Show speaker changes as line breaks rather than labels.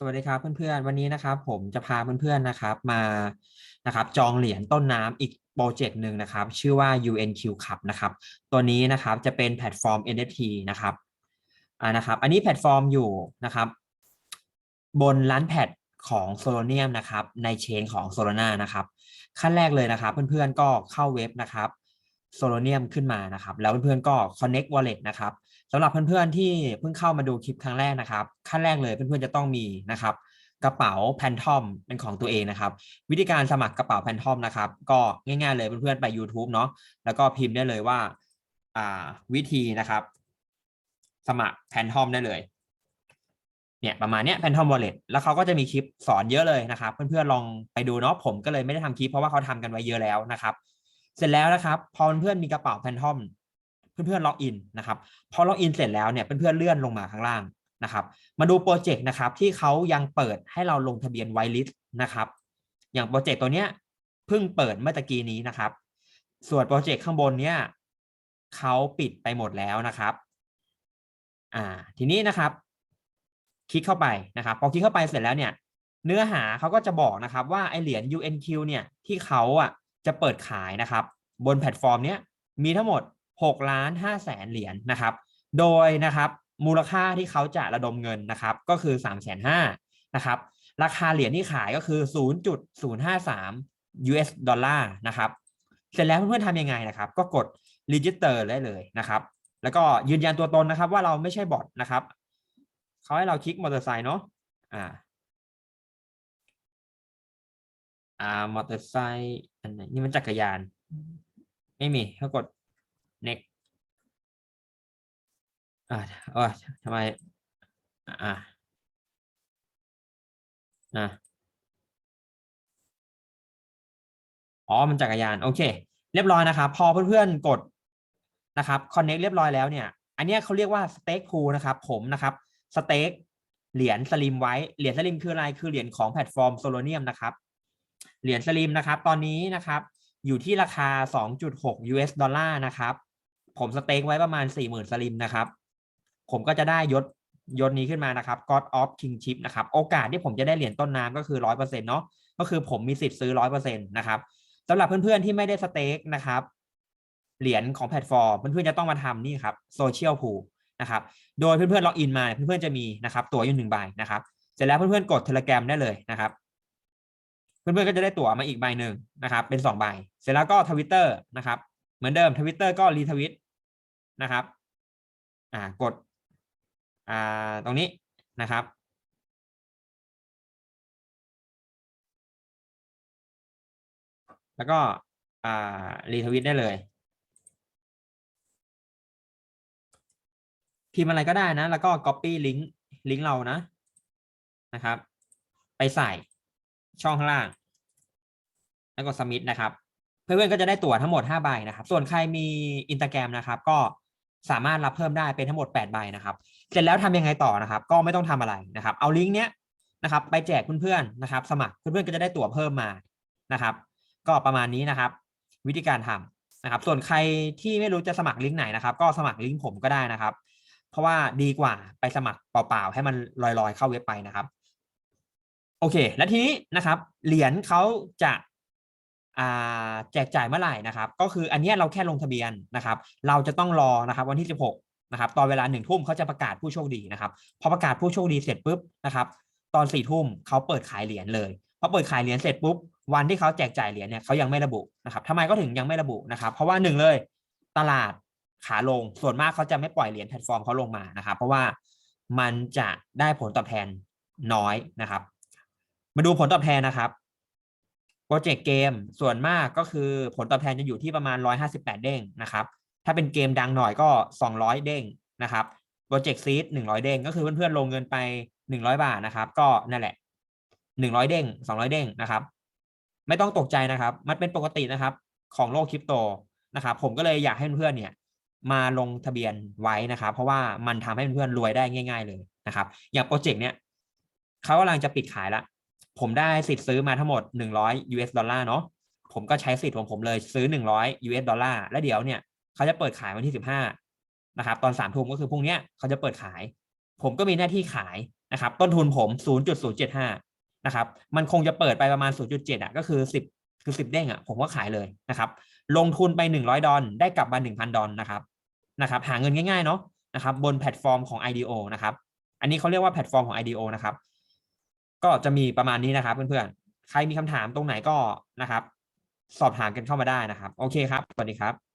สวัสดีครับเพื่อนๆวันนี้นะครับ ผมจะพาเพื่อนๆนะครับมานะครับ จองเหรียญต้นน้ำอีกโปรเจกต์หนึ่งนะครับ ชื่อว่า UNQ Cup นะครับ ตัวนี้นะครับจะเป็นแพลตฟอร์ม NFT นะครับอ่านะครับ อันนี้แพลตฟอร์มอยู่นะครับ บนร้านแพดของ Solanium นะครับ ในเชนของ Solana นะครับ ขั้นแรกเลยนะครับ เพื่อนๆก็เข้าเว็บนะครับ Solanium ขึ้นมานะครับ แล้วเพื่อนๆก็ Connect Wallet นะครับ สำหรับเพื่อนๆที่เพิ่งเข้ามาดูคลิปครั้งแรกนะครับ ขั้นแรกเลยเพื่อนๆจะต้องมีนะครับ กระเป๋าแพนทอมเป็นของตัวเองนะครับ วิธีการสมัครกระเป๋าแพนทอมนะครับ ก็ง่ายๆเลยเพื่อนๆไป YouTube เนาะแล้วก็พิมพ์ได้เลยว่าอ่าวิธีนะครับ สมัครแพนทอมได้เลยเนี่ยประมาณเนี้ยแพนทอมวอลเล็ตแล้วเขาก็จะมีคลิปสอนเยอะเลยนะครับ เพื่อนๆลองไปดูเนาะผมก็เลยไม่ได้ทำคลิปเพราะว่าเขาทำกันไว้เยอะแล้วนะครับ เสร็จแล้วนะครับ พอเพื่อนๆมีกระเป๋าแพนทอม เพื่อนๆล็อกอินนะครับพอล็อกอินเสร็จแล้วเนี่ยเพื่อนๆเลื่อนลงมาข้างล่างนะครับ มาดูโปรเจกต์นะครับที่เขายังเปิดให้เราลงทะเบียนไวลิสต์นะครับ อย่างโปรเจกต์ตัวเนี้ยเพิ่งเปิดเมื่อตะกี้นี้นะครับ ส่วนโปรเจกต์ข้างบนเนี่ยเขาปิดไปหมดแล้วนะครับ อ่า ทีนี้นะครับ คลิกเข้าไปนะครับ พอคลิกเข้าไปเสร็จแล้วเนี่ย เนื้อหาเขาก็จะบอกนะครับ ว่าไอเหรียญ UNQ เนี่ยที่เขาอะจะเปิดขายนะครับ บนแพลตฟอร์มเนี้ยมีทั้งหมด 6ล้าน5แสนเหรียญนะครับ โดยนะครับมูลค่าที่เขาจะระดมเงินนะครับก็คือ3 5 0 0 0นะครับราคาเหรียญที่ขายก็คือ 0.053 US ดอลลาร์นะครับเสร็จแล้วเพื่อนๆทำยังไงนะครับ ก็กด register ได้เลยนะครับ แล้วก็ยืนยันตัวตนนะครับ ว่าเราไม่ใช่บอทนะครับเขาให้เราคลิกมอเตอร์ไซค์เนาะอ่าอ่ามอเตอร์ไซค์อันไหนนี่มันจักรยาน ไม่มีเขากด next อ่าเออทำไม อ่าอ่าอ๋อ มันจักรยาน โอเค เรียบร้อยนะครับ พอเพื่อนๆ กดนะครับ connect เรียบร้อยแล้วเนี่ย อันนี้เขาเรียกว่า stake pool นะครับ ผมนะครับ stake เหรียญสลิมไว้ เหรียญสลิมคืออะไร คือเหรียญของแพลตฟอร์ม Solanium นะครับ เหรียญสลิมนะครับ ตอนนี้นะครับ อยู่ที่ราคา 2.6 US ดอลลาร์นะครับ ผมสเต็กไว้ประมาณ40,000สลิมนะครับ ผมก็จะได้ยศยศนี้ขึ้นมานะครับ God of Kingship นะครับ โอกาสที่ผมจะได้เหรียญต้นน้ำก็คือ100%เนาะก็คือผมมีสิทธิ์ซื้อ100%นต์นะครับสำหรับเพื่อนๆที่ไม่ได้สเต็กนะครับ เหรียญของแพลตฟอร์ม เพื่อนๆจะต้องมาทำนี่ครับโซเชียลพูนะครับ โดยเพื่อนๆล็อกอินมาเพื่อนๆจะมีนะครับ ตั๋วอยู่หนึ่งใบนะครับ เสร็จแล้วเพื่อนๆกดเทเลแกรมได้เลยนะครับ เพื่อนๆก็จะได้ตั๋วมาอีกใบหนึ่งนะครับ เป็นสองใบ เสร็จแล้วก็ทวิตเตอร์นะครับ เหมือนเดิมทวิตเตอร์ก็รีทวิต นะครับอ่ากดอ่าตรงนี้นะครับ แล้วก็อ่ารีทวิตได้เลยพิมพ์อะไรก็ได้นะ แล้วก็ copy ลิงก์ลิงก์เรานะนะครับ ไปใส่ช่องข้างล่าง แล้วก็ submit นะครับ เพื่อนๆก็จะได้ตั๋วทั้งหมด 5 ใบนะครับ ส่วนใครมี Instagram นะครับ ก็ สามารถรับเพิ่มได้เป็นทั้งหมด8ใบนะครับ เสร็จแล้วทำยังไงต่อนะครับ ก็ไม่ต้องทำอะไรนะครับ เอาลิงก์เนี้ยนะครับ ไปแจกเพื่อนๆนะครับ สมัครเพื่อนๆก็จะได้ตั๋วเพิ่มมานะครับ ก็ประมาณนี้นะครับ วิธีการทำนะครับ ส่วนใครที่ไม่รู้จะสมัครลิงก์ไหนนะครับ ก็สมัครลิงก์ผมก็ได้นะครับ เพราะว่าดีกว่าไปสมัครเปล่าๆให้มันลอยๆ เข้าเว็บไปนะครับ โอเค แล้วทีนี้นะครับ เหรียญเขาจะ แจกจ่ายเมื่อไหร่นะครับ ก็คืออันนี้เราแค่ลงทะเบียนนะครับ เราจะต้องรอนะครับวันที่ 16นะครับตอนเวลาหนึ่งทุ่มเขาจะประกาศผู้โชคดีนะครับพอประกาศผู้โชคดีเสร็จปุ๊บนะครับ ตอนสี่ทุ่มเขาเปิดขายเหรียญเลยพอเปิดขายเหรียญเสร็จปุ๊บวันที่เขาแจกจ่ายเหรียญเนี่ยเขายังไม่ระบุนะครับทำไมก็ถึงยังไม่ระบุนะครับ เพราะว่าหนึ่งเลยตลาดขาลงส่วนมากเขาจะไม่ปล่อยเหรียญแพลตฟอร์มเขาลงมานะครับ เพราะว่ามันจะได้ผลตอบแทนน้อยนะครับ มาดูผลตอบแทนนะครับ โปรเจกต์เกมส่วนมากก็คือผลตอบแทนจะอยู่ที่ประมาณ 158 เด้งนะครับ ถ้าเป็นเกมดังหน่อยก็ 200 เด้งนะครับโปรเจกต์ซีด100 เด้งก็คือเพื่อนๆลงเงินไป 100 บาทนะครับ ก็นั่นแหละ 100 เด้ง 200 เด้งนะครับ ไม่ต้องตกใจนะครับ มันเป็นปกตินะครับของโลกคริปโตนะครับ ผมก็เลยอยากให้เพื่อนๆเนี่ยมาลงทะเบียนไว้นะครับ เพราะว่ามันทำให้เพื่อนๆรวยได้ง่าย ๆเลยนะครับ อย่างโปรเจกต์เนี้ยเขากำลังจะปิดขายละ ผมได้สิทธิ์ซื้อมาทั้งหมด 100 US ดอลลาร์เนาะผมก็ใช้สิทธิ์ของผมเลยซื้อ 100 US ดอลลาร์แล้วเดี๋ยวเนี่ยเขาจะเปิดขายวันที่ 15นะครับตอนสามทุ่มก็คือพรุ่งนี้เขาจะเปิดขาย ผมก็มีหน้าที่ขายนะครับ ต้นทุนผม 0.075นะครับมันคงจะเปิดไปประมาณ 0.7อะก็คือ 10 คือ 10 เด้งอะผมก็ขายเลยนะครับลงทุนไป 100 ดอลได้กลับมา1,000 ดอลนะครับนะครับหาเงินง่ายๆเนาะนะครับบนแพลตฟอร์มของ IDO นะครับอันนี้เขาเรียกว่าแพลตฟอร์มของ IDO นะครับ ก็จะมีประมาณนี้นะครับเพื่อนๆ ใครมีคำถามตรงไหนก็นะครับ สอบถามกันเข้ามาได้นะครับ โอเคครับ สวัสดีครับ